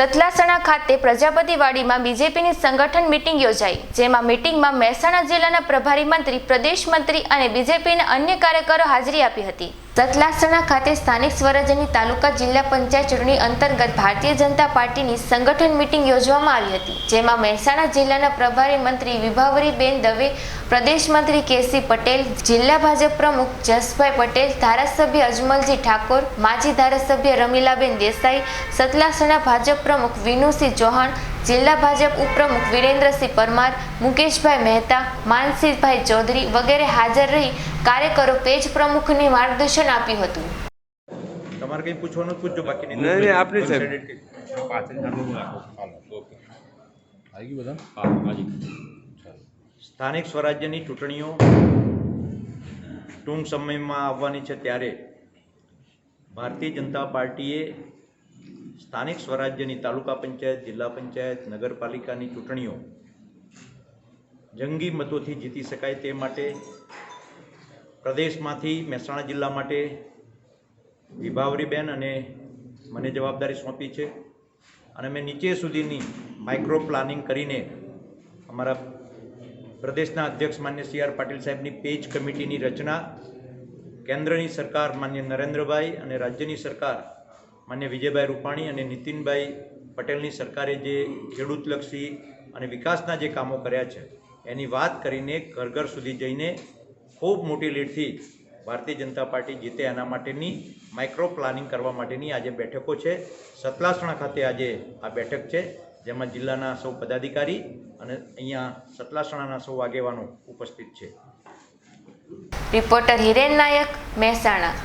સતલાસણા ખાતે પ્રજાપતિવાડીમાં બીજેપીની સંગઠન મિટિંગ યોજાઈ, જેમાં મિટિંગમાં મહેસાણા જિલ્લાના પ્રભારી મંત્રી, પ્રદેશ મંત્રી અને બીજેપીના અન્ય કાર્યકરો હાજરી આપી હતી. સતલાસણા ખાતે સ્થાનિક સ્વરાજ્યની તાલુકા જિલ્લા પંચાયત ચૂંટણી અંતર્ગત ભારતીય જનતા પાર્ટીની સંગઠન મિટિંગ યોજવામાં આવી હતી, જેમાં મહેસાણા જિલ્લાના પ્રભારી મંત્રી વિભાવરીબેન દવે, પ્રદેશ મંત્રી કેસી પટેલ, જિલ્લા ભાજપ પ્રમુખ જસભાઈ પટેલ, ધારાસભ્ય અજમલજી ઠાકોર, માજી ધારાસભ્ય રમીલાબેન દેસાઈ, સતલાસણા ભાજપ પ્રમુખ વિનુસિંહ ચૌહાણ જિલ્લા ભાજપ ઉપપ્રમુખ વિરેન્દ્રસિંહ પરમાર મુકેશભાઈ મહેતા માનસિંહભાઈ ચૌધરી વગેરે હાજર રહી કાર્યકરો પેજ પ્રમુખને માર્ગદર્શન આપ્યું હતું તમારે કંઈ પૂછવાનું પૂછજો બાકી નહીં, નહીં, આપની સાહેબ. આવી ગયું બધા સ્થાનિક સ્વરાજ્યની ચૂંટણીઓ ટૂંક સમયમાં આવવાની છે ત્યારે ભારતીય જનતા પાર્ટીએ સ્થાનિક સ્વરાજ્યની તાલુકા પંચાયત, જિલ્લા પંચાયત, નગરપાલિકાની ચૂંટણીઓ. જંગી મતોથી જીતી શકાય તે માટે પ્રદેશમાંથી મહેસાણા જિલ્લા માટે વિભાવરીબેન અને મને જવાબદારી સોંપી છે. અને મેં નીચે સુધીની માઇક્રો પ્લાનિંગ કરીને અમારા પ્રદેશના અધ્યક્ષ માન્ય સી આર પાટીલ સાહેબની પેજ કમિટીની રચના કેન્દ્રની સરકાર માન્ય નરેન્દ્રભાઈ અને રાજ્યની સરકાર માન્ય વિજયભાઈ રૂપાણી અને નીતિનભાઈ પટેલની સરકારે જે ખેડૂતલક્ષી અને વિકાસના જે કામો કર્યા છે, એની વાત કરીને ઘર ઘર સુધી જઈને ખૂબ મોટી લીડથી ભારતીય જનતા પાર્ટી જીતે એના માટેની માઇક્રો પ્લાનિંગ કરવા માટેની આજે બેઠકો છે. સતલાસણા ખાતે આજે આ બેઠક છે, જેમાં જિલ્લાના સૌ પદાધિકારી અને અહીંયા સતલાસણાના સૌ આગેવાનો ઉપસ્થિત છે. રિપોર્ટર હિરેન નાયક મહેસાણા.